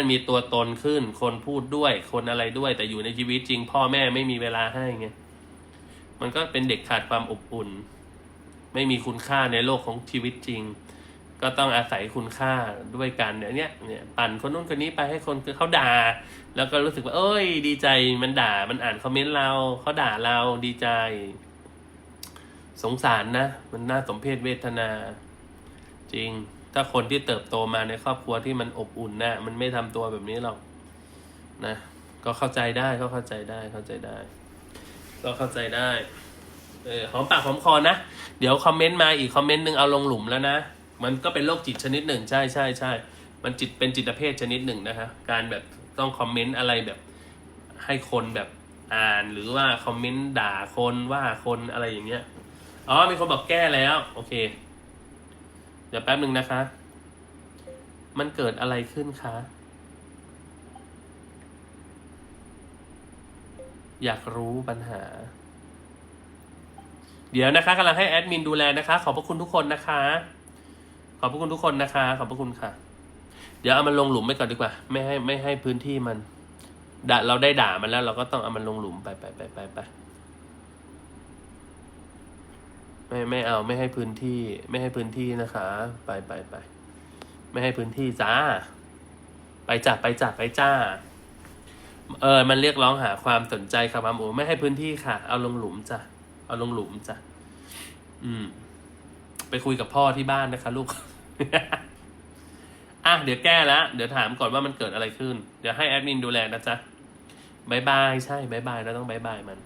มันมีตัวตนขึ้น คนพูดด้วย คนอะไรด้วย แต่อยู่ในชีวิตจริง พ่อแม่ไม่มีเวลาให้ไง มันก็เป็นเด็กขาดความอบอุ่น ไม่มีคุณค่าในโลกของชีวิตจริง ก็ต้องอาศัยคุณค่าด้วยกันเนี่ยเนี่ยเนี่ยปั่นคนนู้นคนนี้ไปให้คนเขาด่า แล้วก็รู้สึกว่า เอ้ย ดีใจมันด่า มันอ่านคอมเมนต์เราเขาด่าเราดีใจ สงสารนะ มันน่าสมเพชเวทนา จริง ถ้าคนที่เติบโตมาในครอบครัวที่มันอบอุ่นนะมันไม่ทำตัวแบบนี้หรอกนะ ก็เข้าใจได้ก็เข้าใจได้เข้าใจได้ ก็เข้าใจได้เออหอมปากหอมคอนะ เดี๋ยวคอมเมนต์มาอีกคอมเมนต์หนึ่งเอาลงหลุมแล้วนะ มันก็เป็นโรคจิตชนิดหนึ่งใช่ใช่ใช่มันจิตเป็นจิตเภทชนิดหนึ่งนะคะการแบบต้องคอมเมนต์อะไรแบบ ให้คนแบบอ่านหรือว่าคอมเมนต์ด่าคนว่าคนอะไรอย่างเงี้ยอ๋อมีคนบอกแก้แล้ว โอเค เดี๋ยวแป๊บหนึ่งนะคะ มันเกิดอะไรขึ้นคะ อยากรู้ปัญหา เดี๋ยวนะคะกำลังให้แอดมินดูแลนะคะ ขอบพระคุณทุกคนนะคะ ขอบพระคุณทุกคนนะคะ ขอบพระคุณค่ะ เดี๋ยวเอามันลงหลุมไปก่อนดีกว่า ไม่ให้ไม่ให้พื้นที่มัน เราได้ด่ามันแล้ว เราก็ต้องเอามันลงหลุมไปไปไปไปไป ไม่ไม่เอาไม่ให้พื้นที่ ไม่ให้พื้นที่นะคะ ไปไปไปไม่ให้พื้นที่จ้า ไปจ้าไปจ้าไปจ้า เออ มันเรียกร้องหาความสนใจค่ะมาโอไม่ให้พื้นที่ค่ะ เอาลงหลุมจ้ะเอาลงหลุมจ้ะอืม ไปคุยกับพ่อที่บ้านนะคะ ลูกอะเดี๋ยวแก้แล้วเดี๋ยวถามก่อนว่ามันเกิดอะไรขึ้น เดี๋ยวให้แอดมินดูแลนะจ๊ะบายบายใช่บายบายเราต้องบายบายมัน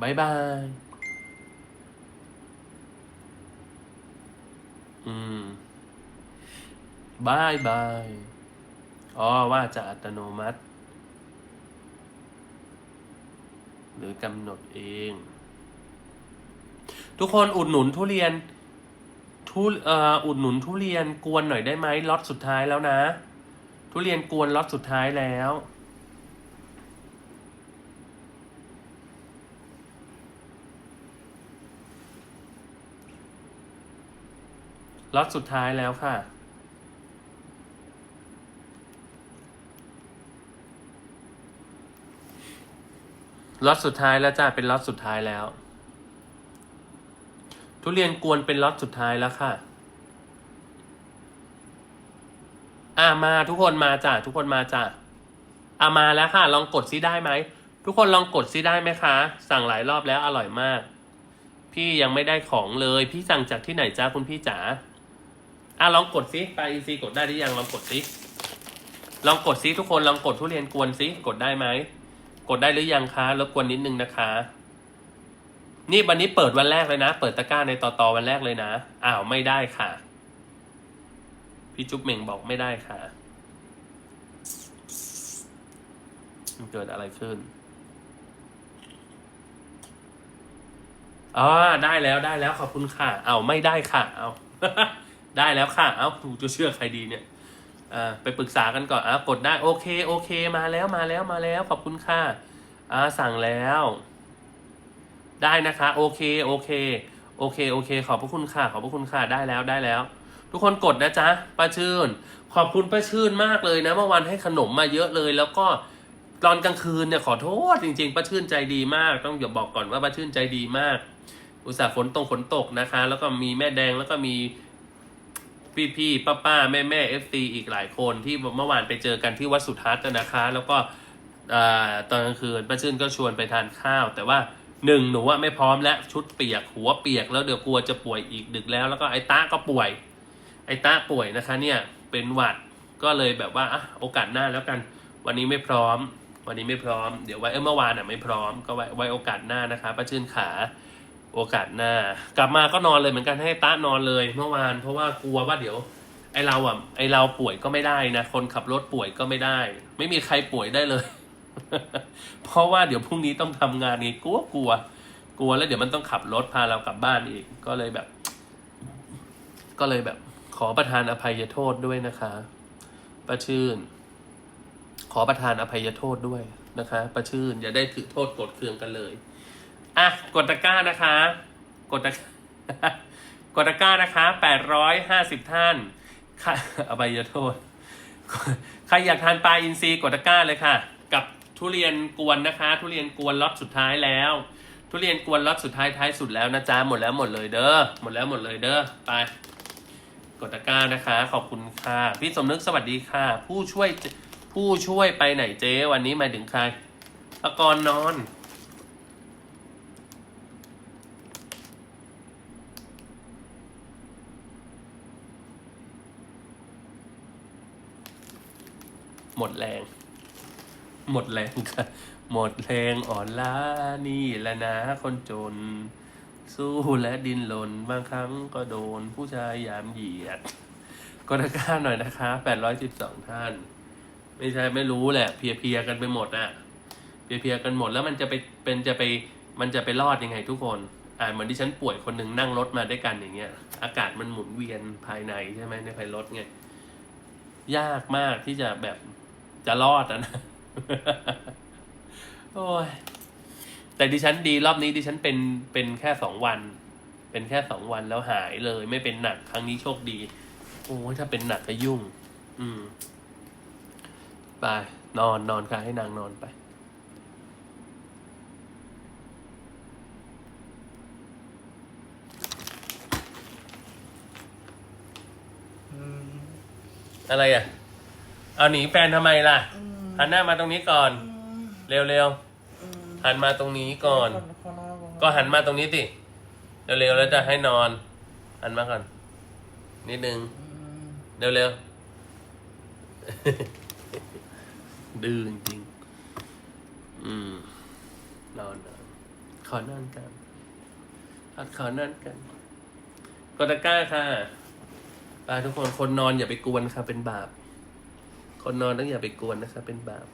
บายบาย อืมบายบาย อ๋อ ว่าจะอัตโนมัติ หรือกำหนดเอง ทุกคนอุดหนุนทุเรียนทุเอ่ออุดหนุนทุเรียนกวนหน่อยได้ไหมล็อตสุดท้ายแล้วนะ ทุเรียนกวนล็อตสุดท้ายแล้ว ล็อตสุดท้ายแล้วค่ะ ล็อตสุดท้ายแล้วจ้าเป็นล็อตสุดท้ายแล้ว ทุเรียนกวนเป็นล็อตสุดท้ายแล้วค่ะ อ่ามาทุกคนมาจ้ะทุกคนมาจ้ะอ่ามาแล้วค่ะ ลองกดซิได้ไหม ทุกคนลองกดซิได้ไหมคะ สั่งหลายรอบแล้วอร่อยมาก พี่ยังไม่ได้ของเลย พี่สั่งจากที่ไหนจ้าคุณพี่จ๋า อะลองกดซิไปอีซีกดได้หรือยังลองกดซิลองกดซิทุกคนลองกดทุเรียนกวนซิกดได้ไหมกดได้หรือยังคะรบกวนนิดนึงนะคะ นี่วันนี้เปิดวันแรกเลยนะ เปิดตะกร้าในต่อต่อวันแรกเลยนะอ้าวไม่ได้ค่ะ พี่จุ๊บเหม่งบอกไม่ได้ค่ะมันเกิดอะไรขึ้นอ๋อได้แล้วได้แล้วขอบคุณค่ะ เอาไม่ได้ค่ะ เอา ได้แล้วค่ะ เอาถูจะเชื่อใครดีเนี่ยอ่าไปปรึกษากันก่อนอะกดได้โอเคโอเคมาแล้วมาแล้วมาแล้วขอบคุณค่ะอ่าสั่งแล้ว ได้นะคะโอเคโอเคโอเคโอเค ขอบพระคุณค่ะ ขอบพระคุณค่ะได้แล้วได้แล้ว ทุกคนกดนะจ๊ะป้าชื่น ขอบคุณป้าชื่นมากเลยนะเมื่อวานให้ขนมมาเยอะเลย แล้วก็ตอนกลางคืนเนี่ยขอโทษจริงๆป้าชื่นใจดีมาก ต้องอย่าบอกก่อนว่าป้าชื่นใจดีมาก อุตส่าห์ฝนตกฝนตกนะคะ แล้วก็มีแม่แดงแล้วก็มี พี่พี่ป้าป้าแม่แม่เอฟซีอีกหลายคนที่เมื่อวานไปเจอกันที่วัดสุทัศน์นะคะ แล้วก็อตอนกลางคืนป้าชื่นก็ชวนไปทานข้าว แต่ว่าหนึ่งหนูว่าไม่พร้อมและชุดเปียกหัวเปียกแล้วเดี๋ยวกลัวจะป่วยอีกดึกแล้ว แล้วก็ไอ้ตาก็ป่วย ไอ้ตาป่วยนะคะเนี่ยเป็นหวัดก็เลยแบบว่าอะโอกาสหน้าแล้วกันวันนี้ไม่พร้อม วันนี้ไม่พร้อมเดี๋ยวไว้เอ้ยเมื่อวานอะไม่พร้อมก็ไว้ไว้โอกาสหน้านะคะป้าชื่นขา โอกาสหน้ากลับมาก็นอนเลยเหมือนกันให้ตานอนเลยเมื่อวานเพราะว่ากลัวว่าเดี๋ยว ไอเราอะไอเราป่วยก็ไม่ได้นะคนขับรถป่วยก็ไม่ได้ ไม่มีใครป่วยได้เลย เพราะว่าเดี๋ยวพรุ่งนี้ต้องทำงานไงกลัวกลัว กลัวแล้วเดี๋ยวมันต้องขับรถพาเรากลับบ้านอีก ก็เลยแบบ ก็เลยแบบ ขอประทานอภัยโทษด้วยนะคะป้าชื่น ขอประทานอภัยโทษด้วยนะคะป้าชื่นอย่าได้ถือโทษกรธเคืองกันเลย อะกดตะกร้านะคะ กดตะกดตะกร้านะคะ850ท่านค่ะอภัยโทษ ใครอยากทานปลาอินทรีกดตะกร้าเลยค่ะ กับทุเรียนกวนนะคะ ทุเรียนกวนล็อตสุดท้ายแล้ว ทุเรียนกวนล็อตสุดท้ายท้ายสุดแล้วนะจ๊ะหมดแล้วหมดเลยเด้อหมดแล้วหมดเลยเด้อไปกดตะกร้านะคะ ขอบคุณค่ะ พี่สมนึกสวัสดีค่ะ ผู้ช่วยผู้ช่วยไปไหนเจ๊วันนี้หมายถึงใครปกรณ์นอน หมดแรง หมดแรงค่ะ หมดแรงอ่อนล้านี่แหละนะคนจน สู้และดินหล่นบางครั้งก็โดนผู้ชายยามเหยียดก็ตะก้าหน่อยนะคะแปดร้อยสิบสองท่าน ไม่ใช่ไม่รู้แหละ เพลียกันไปหมดอะเพลียกันหมดแล้วมันจะไปเป็นจะไปมันจะไปรอดยังไงทุกคน อ่าเหมือนที่ฉันป่วยคนหนึ่งนั่งรถมาด้วยกันอย่างเงี้ย อากาศมันหมุนเวียนภายในใช่ไหมในภายรถไง ยากมากที่จะแบบ จะรอดอะนะโอ้ยแต่ดิฉันดีรอบนี้ดิฉันเป็นเป็นแค่สองวัน เป็นแค่สองวันแล้วหายเลย ไม่เป็นหนักครั้งนี้โชคดี โอ้ยถ้าเป็นหนักก็ยุ่ง อืม ไป นอนนอนค่ะให้นางนอนไปอืมอะไรอะ เอาหนีแฟนทำไมล่ะ อืมหันหน้ามาตรงนี้ก่อน อืมเร็วอืมๆหันมาตรงนี้ก่อนคคนละคนก็หันมาตรงนี้สิเร็วๆแล้วจะให้นอน หันมาก่อน นิดนึง อืมเร็วๆ ดื้อจริงๆอืม นอนนอนขอนอนกันพักขอนอนกันกดตะกร้าค่ะไปทุกคนคนนอนอย่าไปกวนค่ะเป็นบาป คนนอนต้องอย่าไปกวนนะคะเป็นบาป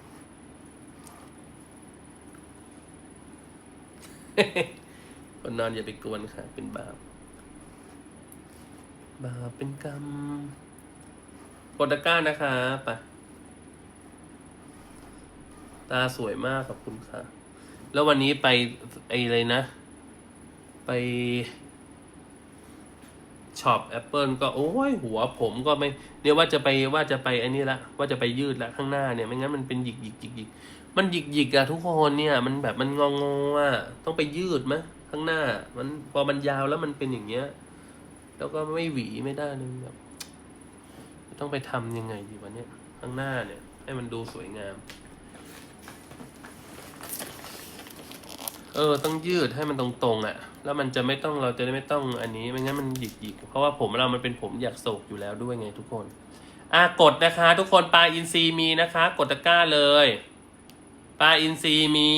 คนนอนอย่าไปกวนค่ะ เป็นบาป บาปเป็นกรรมกดตะก้านะคะไปตาสวยมากขอบคุณค่ะ แล้ววันนี้ไปไอ้อะไรนะ ไป ช็อปแอปเปิลก็โอ้ยหัวผมก็ไม่เนี่ยว่าจะไปว่าจะไปไอ้นี่ละว่าจะไปยืดละข้างหน้าเนี่ยไม่งั้นมันเป็นหยิกหยิกหยิกหยิกมันหยิกหยิกอะทุกคนเนี่ยมันแบบมันงองๆอะต้องไปยืดไหมข้างหน้า มันพอมันยาวแล้วมันเป็นอย่างเงี้ย แล้วก็ไม่หวีไม่ได้เลยแบบต้องไปทำยังไงดีวะเนี่ยข้างหน้าเนี่ย ให้มันดูสวยงาม เออต้องยืดให้มันตรงๆอะ่ะ แล้วมันจะไม่ต้องเราจะได้ไม่ต้องอันนี้ไม่งั้นมันหยิกๆเพราะว่าผมเรามันเป็นผมอยากโศกอยู่แล้วด้วยไงทุกคนอะกดนะคะ ทุกคนปลาอินทรีมีนะคะ กดตะกร้าเลยปลาอินทรีมี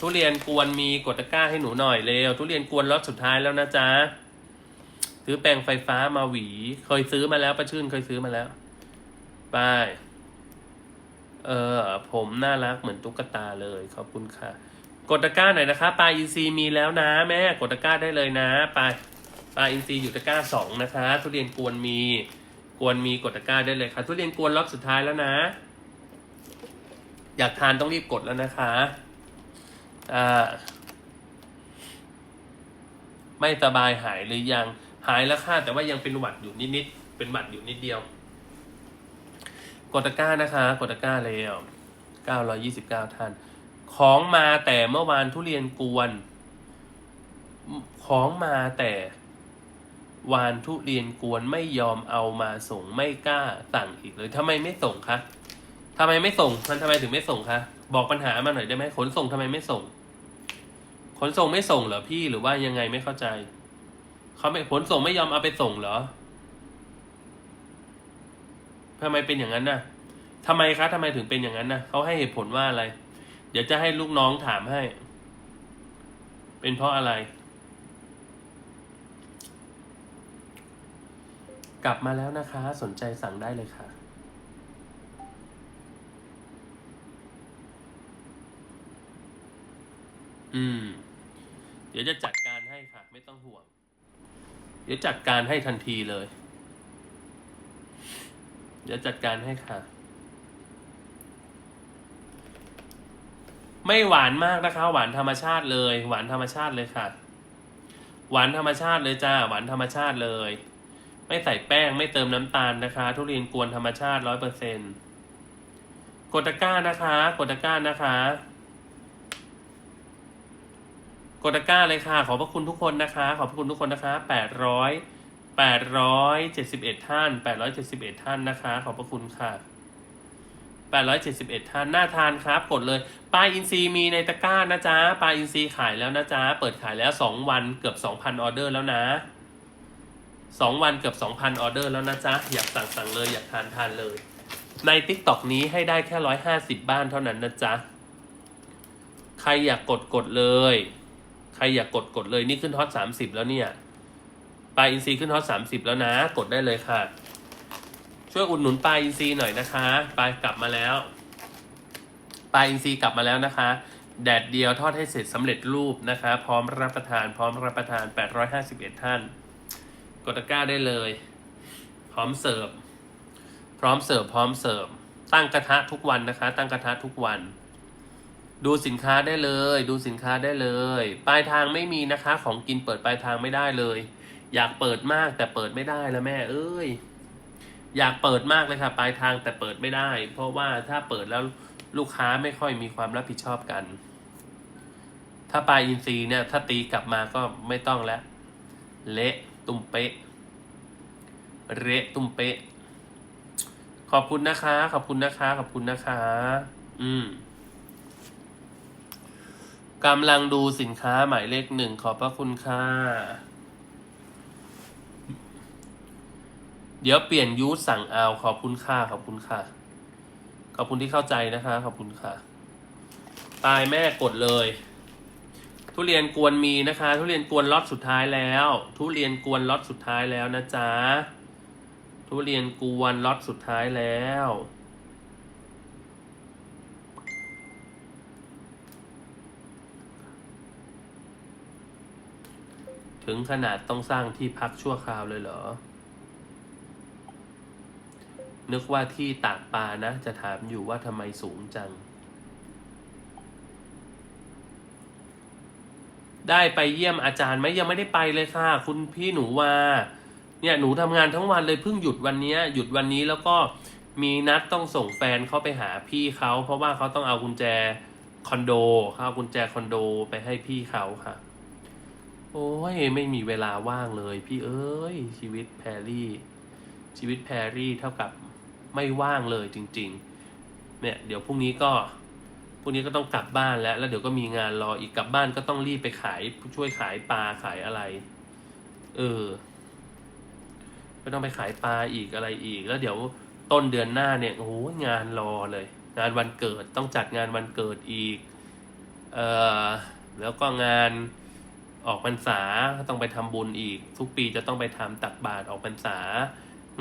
ทุเรียนกวนมีกดตะกร้าให้หนูหน่อยเร็วทุเรียนกวนรอบสุดท้ายแล้วนะจ๊ะซื้อแปรงไฟฟ้ามาหวี เคยซื้อมาแล้วป้าชื่นเคยซื้อมาแล้วไปเออผมน่ารักเหมือนตุ๊กตาเลยขอบคุณค่ะ กดตะกร้าหน่อยนะคะปลาอินทรีมีแล้วนะ แม่กดตะกร้าได้เลยนะปลาปลาอินทรีอยู่ตะกร้าสองนะคะทุเรียนกวนมีกวนมีกดตะกร้าได้เลยค่ะทุเรียนกวนรอบสุดท้ายแล้วนะ อยากทานต้องรีบกดแล้วนะคะอ่าไม่สบายหายหรือยังหายแล้วค่ะแต่ว่ายังเป็นหวัดอยู่นิดๆเป็นหวัดอยู่นิดเดียว กดตะกร้านะคะ กดตะกร้าแล้ว929 ท่าน ของมาแต่เมื่อวานทุเรียนกวน ของมาแต่วานทุเรียนกวนไม่ยอมเอามาส่งไม่กล้าสั่งอีกเลยทำไมไม่ส่งคะทำไมไม่ส่งมันทำไมถึงไม่ส่งคะบอกปัญหามาหน่อยได้ไหมขนส่งทำไมไม่ส่ง ขนส่งไม่ส่งเหรอพี่หรือว่ายังไงไม่เข้าใจเขาไม่ขนส่งไม่ยอมเอาไปส่งเหรอทำไมเป็นอย่างนั้นน่ะทำไมคะทำไมถึงเป็นอย่างนั้นน่ะเขาให้เหตุผลว่าอะไร เดี๋ยวจะให้ลูกน้องถามให้ เป็นเพราะอะไร กลับมาแล้วนะคะ สนใจสั่งได้เลยค่ะ อืม เดี๋ยวจะจัดการให้ค่ะ ไม่ต้องห่วง เดี๋ยวจัดการให้ทันทีเลย เดี๋ยวจัดการให้ค่ะ ไม่หวานมากนะคะ หวานธรรมชาติเลย หวานธรรมชาติเลยค่ะ หวานธรรมชาติเลยจ้า หวานธรรมชาติเลย ไม่ใส่แป้งไม่เติมน้ำตาลนะคะ ทุเรียนกวนธรรมชาติร้อยเปอร์เซ็นกดตะก้านะคะกดตะก้านะคะกดตะก้าเลยค่ะ ขอบพระคุณทุกคนนะคะ ขอบพระคุณทุกคนนะคะแปดร้อยแปดร้อยเจ็ดสิบเอ็ดท่านแปดร้อยเจ็ดสิบเอ็ดท่านนะคะ ขอบพระคุณค่ะ แปดร้อยเจ็ดสิบเอ็ดท่าน น่าทานครับ กดเลย ปลาอินทรีมีในตะกร้านะจ๊ะ ปลาอินทรีขายแล้วนะจ๊ะ เปิดขายแล้วสองวันเกือบสองพันออเดอร์แล้วนะสองวันเกือบสองพันออเดอร์แล้วนะจ๊ะ อยากสั่งสั่งเลย อยากทานทานเลย ในติ๊กต็อกนี้ให้ได้แค่ร้อยห้าสิบบ้านเท่านั้นนะจ๊ะ ใครอยากกดกดเลย ใครอยากกดกดเลย นี่ขึ้นฮอตสามสิบแล้วเนี่ย ปลาอินทรีขึ้นฮอตสามสิบแล้วนะ กดได้เลยค่ะ ช่วยอุดหนุนปลาอินทรีย์หน่อยนะคะปลากลับมาแล้วปลาอินทรีย์กลับมาแล้วนะคะ แดดเดียวทอดให้เสร็จสำเร็จรูปนะคะ พร้อมรับประทานพร้อมรับประทาน 851 ท่าน กดตะกร้าได้เลย พร้อมเสิร์ฟพร้อมเสิร์ฟพร้อมเสิร์ฟตั้งกระทะทุกวันนะคะ ตั้งกระทะทุกวัน ดูสินค้าได้เลย ดูสินค้าได้เลยปลายทางไม่มีนะคะ ของกินเปิดปลายทางไม่ได้เลย อยากเปิดมากแต่เปิดไม่ได้แล้วแม่เอ้ย อยากเปิดมากเลยค่ะปลายทางแต่เปิดไม่ได้ เพราะว่าถ้าเปิดแล้วลูกค้าไม่ค่อยมีความรับผิดชอบกัน ถ้าปลายอินทรีเนี่ย ถ้าตีกลับมาก็ไม่ต้องแล้ว เละตุ้มเป๊ะเละตุ้มเป๊ะ ขอบคุณนะคะ ขอบคุณนะคะ ขอบคุณนะคะ อืมกำลังดูสินค้าหมายเลขหนึ่งขอบพระคุณค่ะ เดี๋ยวเปลี่ยนยูสสั่งเอาขอบคุณค่ะขอบคุณค่ะ ขอบคุณที่เข้าใจนะคะ ขอบคุณค่ะ ตายแม่กดเลย ทุเรียนกวนมีนะคะ ทุเรียนกวนล็อตสุดท้ายแล้ว ทุเรียนกวนล็อตสุดท้ายแล้วนะจ๊ะทุเรียนกวนล็อตสุดท้ายแล้วถึงขนาดต้องสร้างที่พักชั่วคราวเลยเหรอ นึกว่าที่ตากปลานะ จะถามอยู่ว่าทำไมสูงจัง ได้ไปเยี่ยมอาจารย์ไหมยังไม่ได้ไปเลยค่ะ คุณพี่หนูว่าเนี่ยหนูทำงานทั้งวันเลยเพิ่งหยุดวันนี้หยุดวันนี้แล้วก็มีนัดต้องส่งแฟนเขาไปหาพี่เขาเพราะว่าเขาต้องเอากุญแจคอนโดเขาเอากุญแจคอนโดไปให้พี่เขาค่ะ โอ้ยไม่มีเวลาว่างเลย พี่เอ้ยชีวิตแพรรี่ ชีวิตแพรรี่เท่ากับ ไม่ว่างเลยจริง ๆ เนี่ยเดี๋ยวพรุ่งนี้ก็พรุ่งนี้ก็ต้องกลับบ้านแล้ว แล้วเดี๋ยวก็มีงานรออีกกลับบ้านก็ต้องรีบไปขายช่วยขายปลาขายอะไร เออก็ต้องไปขายปลาอีกอะไรอีก แล้วเดี๋ยวต้นเดือนหน้าเนี่ยโอ้โหงานรอเลย งานวันเกิดต้องจัดงานวันเกิดอีก เออแล้วก็งานออกพรรษาต้องไปทำบุญอีก ทุกปีจะต้องไปทำตักบาตรออกพรรษา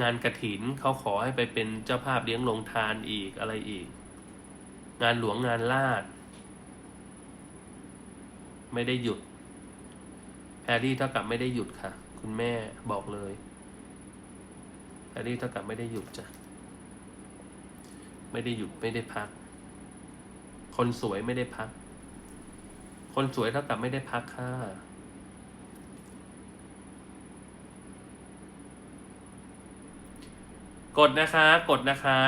งานกระถินเขาขอให้ไปเป็นเจ้าภาพเลี้ยงลงทานอีกอะไรอีก งานหลวงงานลาด ไม่ได้หยุดแพรรี่เท่ากับไม่ได้หยุดค่ะ คุณแม่บอกเลยแพรรี่เท่ากับไม่ได้หยุดจ้ะไม่ได้หยุดไม่ได้พัก คนสวยไม่ได้พัก คนสวยเท่ากับไม่ได้พักค่ะ กดนะคะ กดนะคะ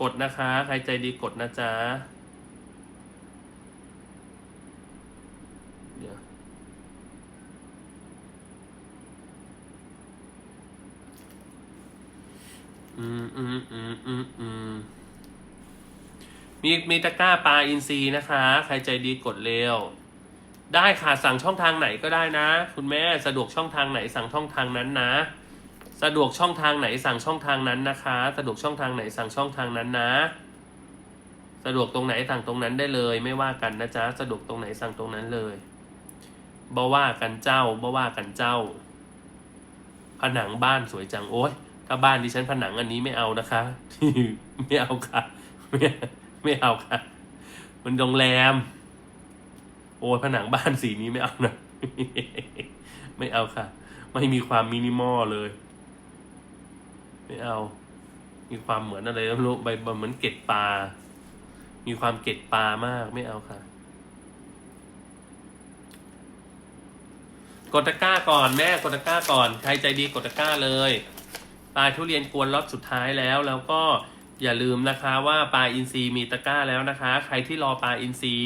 กดนะคะ ใครใจดีกดนะจ๊ะเดี๋ยวอืมอืมอืมอืมอืมมีมีตะกร้าปลาอินทรีย์นะคะ ใครใจดีกดเร็ว ได้ค่ะสั่งช่องทางไหนก็ได้นะ คุณแม่สะดวกช่องทางไหนสั่งช่องทางนั้นนะ สะดวกช่องทางไหนสั่งช่องทางนั้นนะคะ สะดวกช่องทางไหนสั่งช่องทางนั้นนะ สะดวกตรงไหนสั่งตรงนั้นได้เลย ไม่ว่ากันนะจ๊ะสะดวกตรงไหนสั่งตรงนั้นเลยบ่ว่ากันเจ้าบ่ว่ากันเจ้า ผนังบ้านสวยจังโอ้ยถ้าบ้านดิฉันผนังอันนี้ไม่เอานะคะไม่เอาค่ะไม่ไม่เอาค่ะ มันโรงแรม โอ้ยผนังบ้านสีนี้ไม่เอานะไม่เอาค่ะ ไม่มีความมินิมอลเลย ไม่เอา มีความเหมือนอะไรไม่รู้ใบเหมือนเกล็ดปลา มีความเกล็ดปลามากไม่เอาค่ะ กดตะกร้าก่อนแม่กดตะกร้าก่อน ใครใจดีกดตะกร้าเลยปลาทุเรียนกวนล็อตสุดท้ายแล้ว แล้วก็อย่าลืมนะคะว่าปลาอินทรีมีตะกร้าแล้วนะคะ ใครที่รอปลาอินทรี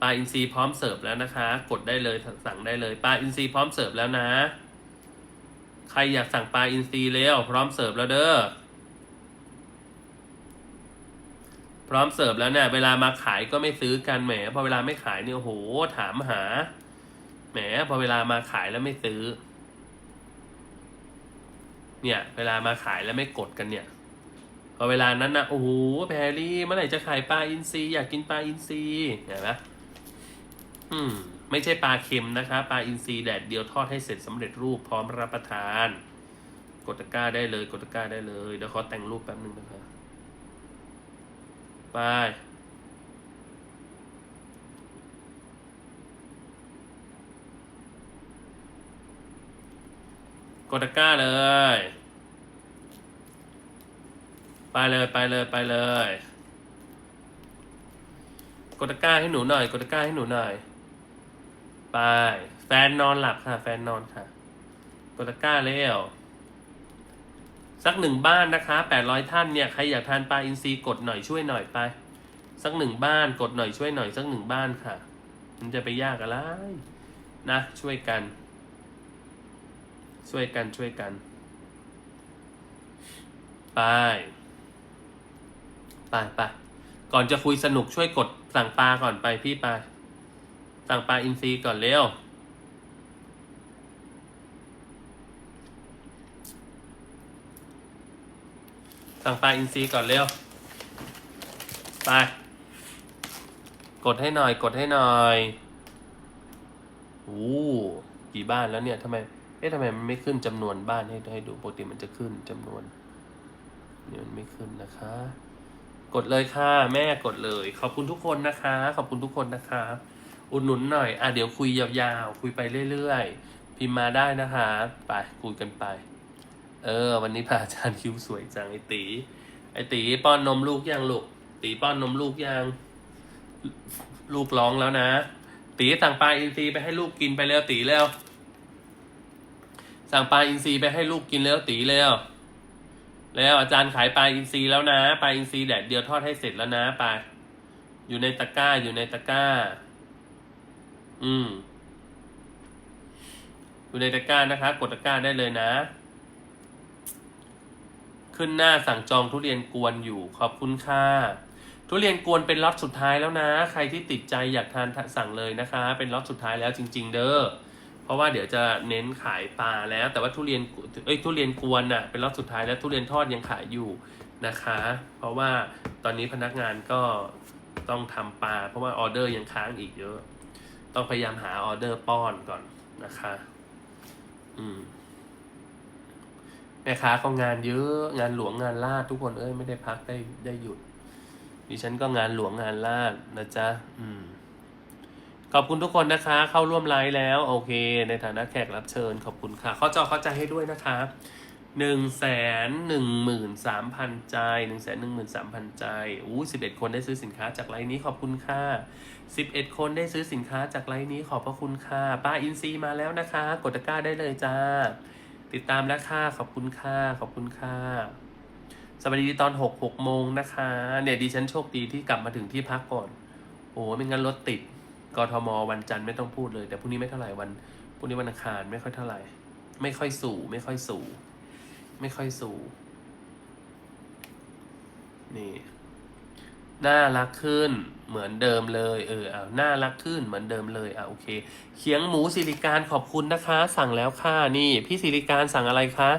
ปลาอินทรีพร้อมเสิร์ฟแล้วนะคะ กดได้เลยสั่งได้เลยปลาอินทรีพร้อมเสิร์ฟแล้วนะ ใครอยากสั่งปลาอินทรีเร็วพร้อมเสิร์ฟแล้วเด้อ พร้อมเสิร์ฟแล้วเนี่ยเวลามาขายก็ไม่ซื้อกันแหมพอเวลาไม่ขายเนี่ยโอ้โหถามหาแหมพอเวลามาขายแล้วไม่ซื้อ เนี่ย เวลามาขายแล้วไม่กดกันเนี่ย พอเวลานั้นนะโอ้โหแพรรี่เมื่อไหร่จะขายปลาอินทรีอยากกินปลาอินทรีเห็นไหมอืม ไม่ใช่ปลาเค็มนะคะ ปลาอินทรีแดดเดียวทอดให้เสร็จสำเร็จรูปพร้อมรับประทาน กดตะกร้าได้เลย กดตะกร้าได้เลยเดี๋ยวขอแต่งรูปแป๊บนึงนะคะไปกดตะกร้าเลย ไปเลยไปเลยไปเลย กดตะกร้าให้หนูหน่อย กดตะกร้าให้หนูหน่อย ไป แฟนนอนหลับค่ะ แฟนนอนค่ะกดตะกร้าเร็วสักหนึ่งบ้านนะคะแปดร้อยท่านเนี่ยใครอยากทานปลาอินทรีกดหน่อยช่วยหน่อยไป สักหนึ่งบ้านกดหน่อยช่วยหน่อยสักหนึ่งบ้านค่ะ มันจะไปยากอะไรนะ ช่วยกัน ช่วยกันช่วยกัน ไป ไปไปก่อนจะคุยสนุกช่วยกดสั่งปลาก่อนไปพี่ไป สั่งปลาอินทรีก่อนเร็ว สั่งปลาอินทรีก่อนเร็ว ไป กดให้หน่อย กดให้หน่อยโอ้กี่บ้านแล้วเนี่ยทำไม เอ๊ะทำไมมันไม่ขึ้นจำนวนบ้านให้ให้ดูปกติมันจะขึ้นจำนวนนี่มันไม่ขึ้นนะคะ กดเลยค่ะ แม่กดเลย ขอบคุณทุกคนนะคะ ขอบคุณทุกคนนะคะ อุดหนุนหน่อย อะเดี๋ยวคุยยาวๆ คุยไปเรื่อยๆ พิมพ์มาได้นะคะ ไปคุยกันไป เออ วันนี้พระอาจารย์คิ้วสวยจังไอตี ไอตีป้อนนมลูกยังลูก ตีป้อนนมลูกยัง ลูกร้องแล้วนะ ตีสั่งปลาอินทรีไปให้ลูกกินไปแล้วตีแล้ว สั่งปลาอินทรีไปให้ลูกกินแล้วตีแล้วแล้วอาจารย์ขายปลาอินทรีแล้วนะ ปลาอินทรีแดดเดียวทอดให้เสร็จแล้วนะปลาอยู่ในตะกร้าอยู่ในตะกร้า อืมอยู่ในตะกร้านะคะ กดตะกร้าได้เลยนะ ขึ้นหน้าสั่งจองทุเรียนกวนอยู่ ขอบคุณค่ะทุเรียนกวนเป็นล็อตสุดท้ายแล้วนะ ใครที่ติดใจอยากทานสั่งเลยนะคะ เป็นล็อตสุดท้ายแล้วจริง ๆ เด้อเพราะว่าเดี๋ยวจะเน้นขายปลาแล้ว แต่ว่าทุเรียนเอ้ยทุเรียนกวนน่ะเป็นล็อตสุดท้ายแล้วทุเรียนทอดยังขายอยู่นะคะ เพราะว่าตอนนี้พนักงานก็ต้องทำปลาเพราะว่าออเดอร์ยังค้างอีกเยอะ ต้องพยายามหาออเดอร์ป้อนก่อนนะคะ อืมแม่ค้าก็งานเยอะงานหลวงงานลาดทุกคนเอ้ยไม่ได้พักได้ได้หยุด ดิฉันก็งานหลวงงานลาดนะจ๊ะ อืม ขอบคุณทุกคนนะคะ เข้าร่วมไลฟ์แล้ว โอเค ในฐานะแขกรับเชิญ ขอบคุณค่ะเข้าจอเข้าใจให้ด้วยนะคะ หนึ่งแสนหนึ่งหมื่นสามพันใจหนึ่งแสนหนึ่งหมื่นสามพันใจอู้สิบเอ็ดคนได้ซื้อสินค้าจากไลฟ์นี้ขอบคุณค่ะสิบเอ็ดคนได้ซื้อสินค้าจากไลฟ์นี้ขอบพระคุณค่ะป้าอินซีมาแล้วนะคะ กดตะกร้าได้เลยจ้า ติดตามแล้วค่ะขอบคุณค่ะขอบคุณค่ะสวัสดีตอนหกหกโมงนะคะ เนี่ยดิฉันโชคดีที่กลับมาถึงที่พักก่อน โอ้ไม่งั้นรถติดกทมวันจันทร์ไม่ต้องพูดเลย แต่พรุ่งนี้ไม่เท่าไหร่วันพรุ่งนี้วันอังคารไม่ค่อยเท่าไหร่ ไม่ค่อยสู่ไม่ค่อยสู่ ไม่ค่อยสู่นี่น่ารักขึ้นเหมือนเดิมเลยเออเอาน่ารักขึ้นเหมือนเดิมเลยอะโอเคเขียงหมูสิริการขอบคุณนะคะ สั่งแล้วค่ะนี่ พี่สิริการสั่งอะไรคะ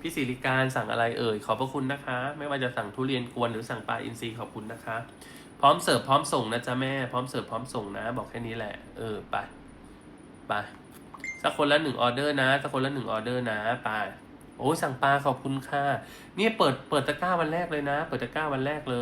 พี่สิริการสั่งอะไรเอ่ยขอบพระคุณนะคะ ไม่ว่าจะสั่งทุเรียนกวนหรือสั่งปลาอินทรีขอบคุณนะคะ พร้อมเสิร์ฟพร้อมส่งนะจ๊ะแม่พร้อมเสิร์ฟพร้อมส่งนะ บอกแค่นี้แหละ เออไปไปสักคนละหนึ่งออเดอร์นะสักคนละหนึ่งออเดอร์นะไป โอ้สั่งปลาขอบคุณค่ะ เนี่ยเปิดเปิดตะกร้าวันแรกเลยนะ เปิดตะกร้าวันแรกเลย